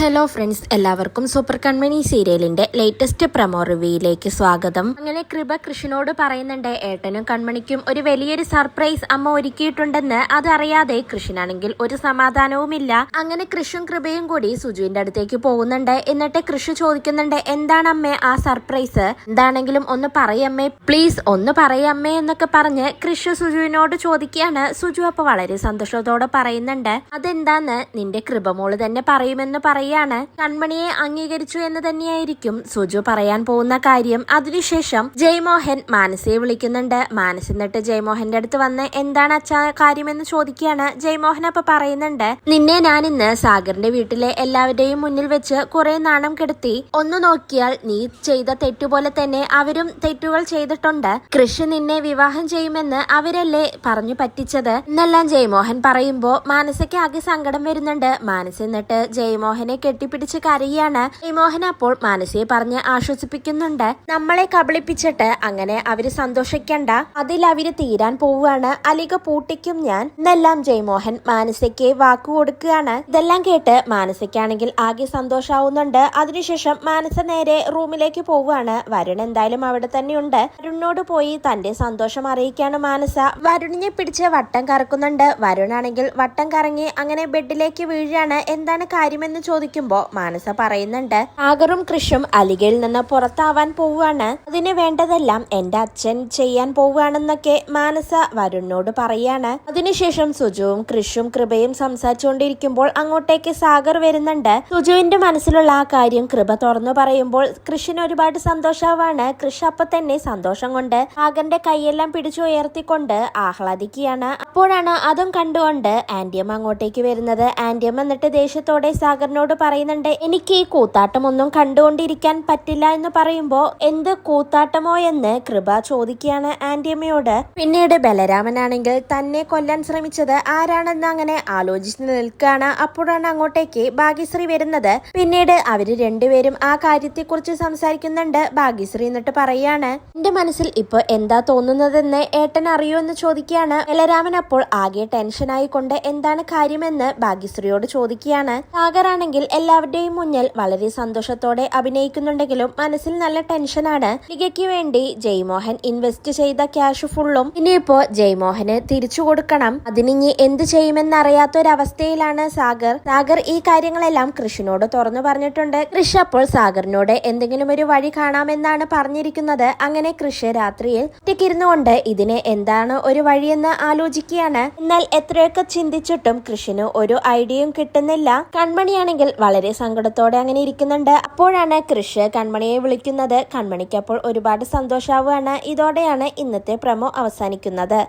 Hello friends എല്ലാവർക്കും super Kanmani സീരിയലിന്റെ latest promo റിവ്യൂയിലേക്ക് സ്വാഗതം. അങ്ങനെ കൃപ കൃഷ്ണനോട് പറയുന്നുണ്ട് ഏട്ടനും കൺമണിക്കും ഒരു വലിയൊരു സർപ്രൈസ് അമ്മ ഒരുക്കിയിട്ടുണ്ടെന്ന് അതറിയാതെ കൃഷ്ണനാണെങ്കിൽ ഒരു സമാധാനവുമില്ല. അങ്ങനെ കൃഷും കൃപയും കൂടി സുജുവിന്റെ അടുത്തേക്ക് പോകുന്നുണ്ട്. എന്നിട്ട് കൃഷു ചോദിക്കുന്നുണ്ട് എന്താണ് അമ്മേ ആ സർപ്രൈസ് എന്താണെങ്കിലും ഒന്ന് പറയമ്മേ പ്ലീസ് ഒന്ന് പറയമ്മേ എന്നൊക്കെ പറഞ്ഞ് കൃഷു സുജുവിനോട് ചോദിക്കുകയാണ്. സുജു അപ്പൊ വളരെ സന്തോഷത്തോടെ പറയുന്നുണ്ട് അതെന്താന്ന്? നിന്റെ കൃപമോൾ തന്നെ പറയുമെന്ന് പറയാണ് കൺമണിയെ അംഗീകരിച്ചു എന്ന് തന്നെയായിരിക്കും സുജു പറയാൻ പോകുന്ന കാര്യം. അതിനുശേഷം ജയ്മോഹൻ മാനസയെ വിളിക്കുന്നുണ്ട്. മാനസ് എന്നിട്ട് ജയ്മോഹന്റെ അടുത്ത് വന്ന് എന്താണ് അച്ഛാ കാര്യമെന്ന് ചോദിക്കുകയാണ്? ജയ്മോഹൻ അപ്പൊ പറയുന്നുണ്ട് നിന്നെ ഞാൻ ഇന്ന് സാഗറിന്റെ വീട്ടിലെ എല്ലാവരുടെയും മുന്നിൽ വെച്ച് കുറെ നാണം കെടുത്തി. ഒന്ന് നോക്കിയാൽ നീ ചെയ്ത തെറ്റുപോലെ തന്നെ അവരും തെറ്റുകൾ ചെയ്തിട്ടുണ്ട്. കൃഷി നിന്നെ വിവാഹം ചെയ്യുമെന്ന് അവരല്ലേ പറഞ്ഞു പറ്റിച്ചത്? എന്നെല്ലാം ജയ്മോഹൻ പറയുമ്പോ മാനസയ്ക്ക് ആകെ സങ്കടം വരുന്നുണ്ട്. മാനസ് എന്നിട്ട് ജയ്മോഹനെ കെട്ടിപ്പിടിച്ച് കരയാണ്. ജയ്മോഹൻ അപ്പോൾ മാനസിയെ പറഞ്ഞ് ആശ്വസിപ്പിക്കുന്നുണ്ട്. നമ്മളെ കബളിപ്പിച്ചിട്ട് അങ്ങനെ അവർ സന്തോഷിക്കണ്ട. അതിൽ അവർ തീരാൻ പോവുകയാണ്. അലിക പൂട്ടിക്കും ഞാൻ. എന്നെല്ലാം ജയ്മോഹൻ മാനസയ്ക്ക് വാക്കു കൊടുക്കുകയാണ്. ഇതെല്ലാം കേട്ട് മാനസയ്ക്കാണെങ്കിൽ ആകെ സന്തോഷാവുന്നുണ്ട്. അതിനുശേഷം മാനസ നേരെ റൂമിലേക്ക് പോവുകയാണ്. വരുൺ എന്തായാലും അവിടെ തന്നെയുണ്ട്. വരുണിനോട് പോയി തന്റെ സന്തോഷം അറിയിക്കാണ് മാനസ. വരുണിനെ പിടിച്ച് വട്ടം കറക്കുന്നുണ്ട്. വരുണാണെങ്കിൽ വട്ടം കറങ്ങി അങ്ങനെ ബെഡിലേക്ക് വീഴുകയാണ്. എന്താണ് കാര്യമെന്ന് ചോദിക്കുമ്പോ മാനസ പറയുന്നുണ്ട് ആഗറും കൃഷും അലികയിൽ നിന്ന് പുറത്താവാൻ പോവുകയാണ്. അതിന് വേണ്ടതെല്ലാം എന്റെ അച്ഛൻ ചെയ്യാൻ പോവുകയാണെന്നൊക്കെ മാനസ വരുണിനോട് പറയാണ്. അതിനുശേഷം സുജുവും കൃഷും കൃപയും സംസാരിച്ചുകൊണ്ടിരിക്കുമ്പോൾ അങ്ങോട്ടേക്ക് സാഗർ വരുന്നുണ്ട്. സുജുവിന്റെ മനസ്സിലുള്ള ആ കാര്യം കൃപ തുറന്നു പറയുമ്പോൾ കൃഷിന് ഒരുപാട് സന്തോഷാവാണ് കൃഷ് അപ്പൊ തന്നെ സന്തോഷം കൊണ്ട് സാഗറിന്റെ കൈയെല്ലാം പിടിച്ചു ഉയർത്തിക്കൊണ്ട് ആഹ്ലാദിക്കുകയാണ്. അപ്പോഴാണ് അതും കണ്ടുകൊണ്ട് ആന്റിയമ്മ അങ്ങോട്ടേക്ക് വരുന്നത്. ആന്റിയമ്മ എന്നിട്ട് ദേഷ്യത്തോടെ സാഗറിനോട് പറയുന്നുണ്ട് എനിക്ക് ഈ കൂത്താട്ടമൊന്നും കണ്ടുകൊണ്ടിരിക്കാൻ പറ്റില്ല എന്ന് പറയുമ്പോൾ എന്ത് കൂത്താട്ടമോ എന്ന് കൃപ ചോദിക്കുകയാണ് ആന്റിയമ്മയോട് പിന്നീട് ബലരാമനാണെങ്കിൽ തന്നെ കൊല്ലാൻ ശ്രമിച്ചത് ആരാണെന്ന് അങ്ങനെ ആലോചിച്ച് നിൽക്കുകയാണ്. അപ്പോഴാണ് അങ്ങോട്ടേക്ക് ഭാഗ്യശ്രീ വരുന്നത്. പിന്നീട് അവർ രണ്ടുപേരും ആ കാര്യത്തെക്കുറിച്ച് സംസാരിക്കുന്നുണ്ട്. ഭാഗ്യശ്രീ എന്നിട്ട് പറയാണ് എന്റെ മനസ്സിൽ ഇപ്പൊ എന്താ തോന്നുന്നതെന്ന് ഏട്ടൻ അറിയോ എന്ന് ചോദിക്കുകയാണ്. ബലരാമൻ അപ്പോൾ ആകെ ടെൻഷനായിക്കൊണ്ട് എന്താണ് കാര്യമെന്ന് ഭാഗ്യശ്രീയോട് ചോദിക്കുകയാണ്. സാഗറാണെങ്കിൽ എല്ലാവരുടെയും മുന്നിൽ വളരെ സന്തോഷത്തോടെ അഭിനയിക്കുന്നുണ്ടെങ്കിലും മനസ്സിൽ നല്ല ടെൻഷനാണ്. ലിഗയ്ക്ക് വേണ്ടി ജയ്മോഹൻ ഇൻവെസ്റ്റ് ചെയ്ത ക്യാഷ് ഫുള്ളും ഇനിയിപ്പോ ജയ്മോഹന് തിരിച്ചു കൊടുക്കണം. അതിനിഞ്ഞി എന്ത് ചെയ്യുമെന്നറിയാത്തൊരവസ്ഥയിലാണ് സാഗർ. സാഗർ ഈ കാര്യങ്ങളെല്ലാം കൃഷിനോട് തുറന്നു പറഞ്ഞിട്ടുണ്ട്. കൃഷി അപ്പോൾ സാഗറിനോട് എന്തെങ്കിലും ഒരു വഴി കാണാമെന്നാണ് പറഞ്ഞിരിക്കുന്നത്. അങ്ങനെ കൃഷി രാത്രിയിൽ ഒറ്റയ്ക്കിരുന്നുകൊണ്ട് ഇതിന് എന്താണ് ഒരു വഴിയെന്ന് ആലോചിക്കുകയാണ്. എന്നാൽ എത്രയൊക്കെ ചിന്തിച്ചിട്ടും കൃഷിന് ഒരു ഐഡിയയും കിട്ടുന്നില്ല. കൺമണിയാണെങ്കിൽ വളരെ സങ്കടത്തോടെ അങ്ങനെ ഇരിക്കുന്നുണ്ട്. അപ്പോഴാണ് കൃഷ് കൺമണിയെ വിളിക്കുന്നത്. കൺമണിക്ക് അപ്പോൾ ഒരുപാട് സന്തോഷാവുകയാണ് ഇതോടെയാണ് ഇന്നത്തെ പ്രമോ അവസാനിക്കുന്നത്.